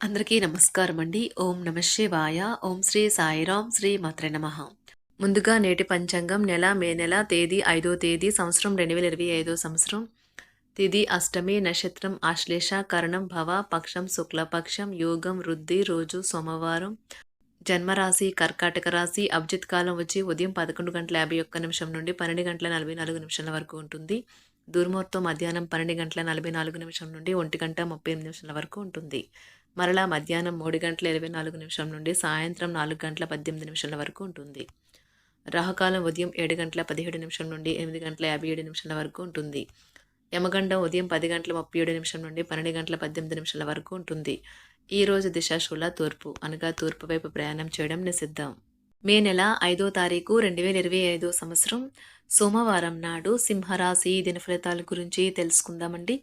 అందరికీ నమస్కారం అండి ఓం నమ శివాయ. ఓం శ్రీ సాయిరాం శ్రీ మాత్ర నమ. ముందుగా నేటి పంచాంగం నెల మే నెల తేదీ ఐదో తేదీ సంవత్సరం రెండు వేల ఇరవై ఐదో సంవత్సరం. తిది అష్టమి నక్షత్రం ఆశ్లేష కరణం భవ పక్షం శుక్లపక్షం యోగం వృద్ధి రోజు సోమవారం. జన్మరాశి కర్కాటక రాశి అభిజిత్ కాలం వచ్చి ఉదయం పదకొండు గంటల యాభై ఒక్క నిమిషం నుండి పన్నెండు గంటల నలభై నాలుగు నిమిషాల వరకు ఉంటుంది. దుర్ముహూర్తం మధ్యాహ్నం పన్నెండు గంటల నలభై నాలుగు నిమిషం నుండి ఒంటి గంట ముప్పై ఎనిమిది నిమిషాల వరకు ఉంటుంది. మరలా మధ్యాహ్నం మూడు గంటల ఇరవై నాలుగు నిమిషం నుండి సాయంత్రం నాలుగు గంటల పద్దెనిమిది నిమిషాల వరకు ఉంటుంది. రాహుకాలం ఉదయం ఏడు గంటల పదిహేడు నిమిషం నుండి ఎనిమిది గంటల యాభై ఏడు నిమిషాల వరకు ఉంటుంది. యమగండం ఉదయం పది గంటల ముప్పై ఏడు నిమిషం నుండి పన్నెండు గంటల పద్దెనిమిది నిమిషాల వరకు ఉంటుంది. ఈ రోజు దిశాశూల తూర్పు అనగా తూర్పు వైపు ప్రయాణం చేయడం నిషిద్ధం. మే నెల ఐదో తారీఖు రెండు వేల ఇరవై ఐదో సంవత్సరం సోమవారం నాడు సింహరాశి దిన ఫలితాల గురించి తెలుసుకుందామండి.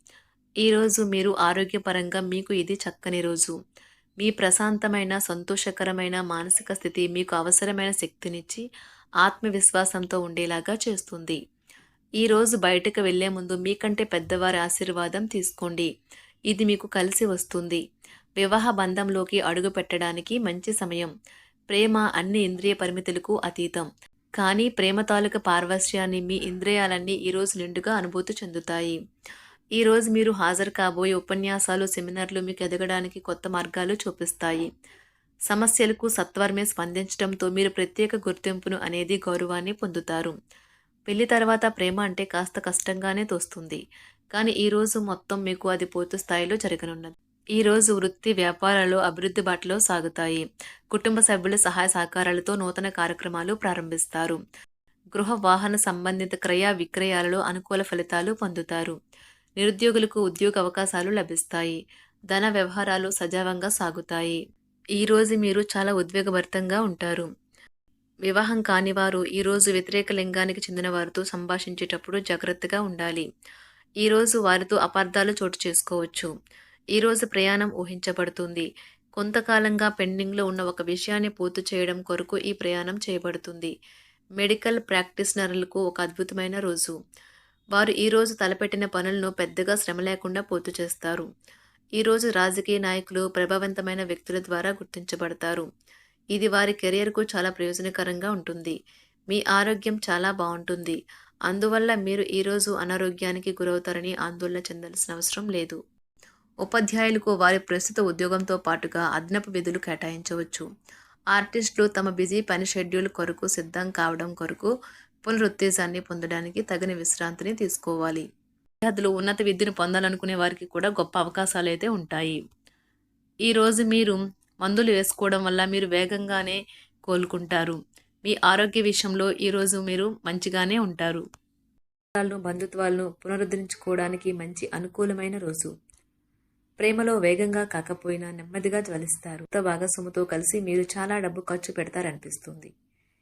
ఈరోజు మీరు ఆరోగ్యపరంగా మీకు ఇది చక్కని రోజు. మీ ప్రశాంతమైన సంతోషకరమైన మానసిక స్థితి మీకు అవసరమైన శక్తినిచ్చి ఆత్మవిశ్వాసంతో ఉండేలాగా చేస్తుంది. ఈరోజు బయటకు వెళ్ళే ముందు మీకంటే పెద్దవారి ఆశీర్వాదం తీసుకోండి. ఇది మీకు కలిసి వస్తుంది. వివాహ బంధంలోకి అడుగు పెట్టడానికి మంచి సమయం. ప్రేమ అన్ని ఇంద్రియ పరిమితులకు అతీతం. కానీ ప్రేమ తాలూకు పార్వశ్యాన్ని మీ ఇంద్రియాలన్నీ ఈరోజు నిండుగా అనుభూతి చెందుతాయి. ఈరోజు మీరు హాజరు కాబోయే ఉపన్యాసాలు సెమినార్లు మీకు ఎదగడానికి కొత్త మార్గాలు చూపిస్తాయి. సమస్యలకు సత్వరమే స్పందించడంతో మీరు ప్రత్యేక గుర్తింపును అనేది గౌరవాన్ని పొందుతారు. పెళ్ళి తర్వాత ప్రేమ అంటే కాస్త కష్టంగానే తోస్తుంది. కానీ ఈరోజు మొత్తం మీకు అది పూర్తి స్థాయిలో జరగనున్నది. ఈరోజు వృత్తి వ్యాపారాలు అభివృద్ధి బాటలో సాగుతాయి. కుటుంబ సభ్యుల సహాయ సహకారాలతో నూతన కార్యక్రమాలు ప్రారంభిస్తారు. గృహ వాహన సంబంధిత క్రయ విక్రయాలలో అనుకూల ఫలితాలు పొందుతారు. నిరుద్యోగులకు ఉద్యోగ అవకాశాలు లభిస్తాయి. ధన వ్యవహారాలు సజావంగా సాగుతాయి. ఈరోజు మీరు చాలా ఉద్వేగభరితంగా ఉంటారు. వివాహం కాని వారు ఈరోజు వ్యతిరేక లింగానికి చెందిన వారితో సంభాషించేటప్పుడు జాగ్రత్తగా ఉండాలి. ఈరోజు వారితో అపార్థాలు చోటు చేసుకోవచ్చు. ఈరోజు ప్రయాణం ఊహించబడుతుంది. కొంతకాలంగా పెండింగ్లో ఉన్న ఒక విషయాన్ని పూర్తి చేయడం కొరకు ఈ ప్రయాణం చేయబడుతుంది. మెడికల్ ప్రాక్టీషనర్లకు ఒక అద్భుతమైన రోజు. వారు ఈరోజు తలపెట్టిన పనులను పెద్దగా శ్రమ లేకుండా పూర్తి చేస్తారు. ఈరోజు రాజకీయ నాయకులు ప్రభావవంతమైన వ్యక్తుల ద్వారా గుర్తించబడతారు. ఇది వారి కెరియర్కు చాలా ప్రయోజనకరంగా ఉంటుంది. మీ ఆరోగ్యం చాలా బాగుంటుంది. అందువల్ల మీరు ఈరోజు అనారోగ్యానికి గురవుతారని ఆందోళన చెందాల్సిన అవసరం లేదు. ఉపాధ్యాయులకు వారి ప్రస్తుత ఉద్యోగంతో పాటుగా అదనపు విధులు కేటాయించవచ్చు. ఆర్టిస్టులు తమ బిజీ పని షెడ్యూల్ కొరకు సిద్ధం కావడం కొరకు పునరుత్తేజాన్ని పొందడానికి తగిన విశ్రాంతిని తీసుకోవాలి. విద్యార్థులు ఉన్నత విద్యను పొందాలనుకునే వారికి కూడా గొప్ప అవకాశాలు అయితే ఉంటాయి ఈరోజు మీరు మందులు వేసుకోవడం వల్ల మీరు వేగంగానే కోలుకుంటారు. మీ ఆరోగ్య విషయంలో ఈరోజు మీరు మంచిగానే ఉంటారు. బంధుత్వాలను పునరుద్ధరించుకోవడానికి మంచి అనుకూలమైన రోజు. ప్రేమలో వేగంగా కాకపోయినా నెమ్మదిగా జ్వలిస్తారు. భాగస్వామితో కలిసి మీరు చాలా డబ్బు ఖర్చు పెడతారనిపిస్తుంది.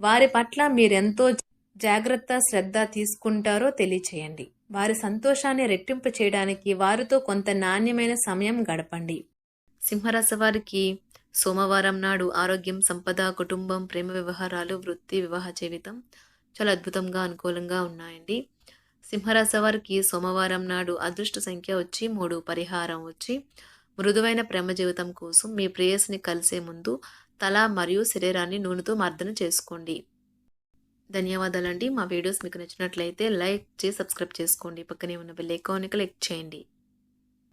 వారి పట్ల మీరెంతో జాగ్రత్త శ్రద్ధ తీసుకుంటారో తెలియచేయండి. వారి సంతోషాన్ని రెట్టింపు చేయడానికి వారితో కొంత నాణ్యమైన సమయం గడపండి. సింహరాశి వారికి సోమవారం నాడు ఆరోగ్యం సంపద కుటుంబం ప్రేమ వ్యవహారాలు వృత్తి వివాహ జీవితం చాలా అద్భుతంగా అనుకూలంగా ఉన్నాయండి. సింహరాశి వారికి సోమవారం నాడు అదృష్ట సంఖ్య వచ్చి మూడు పరిహారం వచ్చి మృదువైన ప్రేమ జీవితం కోసం మీ ప్రేయస్ని కలిసే ముందు తల మరియు శరీరాన్ని నూనెతో మర్దన చేసుకోండి. ధన్యవాదాలండి. మా వీడియోస్ మీకు నచ్చినట్లయితే లైక్ చేసి సబ్స్క్రైబ్ చేసుకోండి. పక్కనే ఉన్న బెల్ ఐకాన్ని క్లిక్ చేయండి.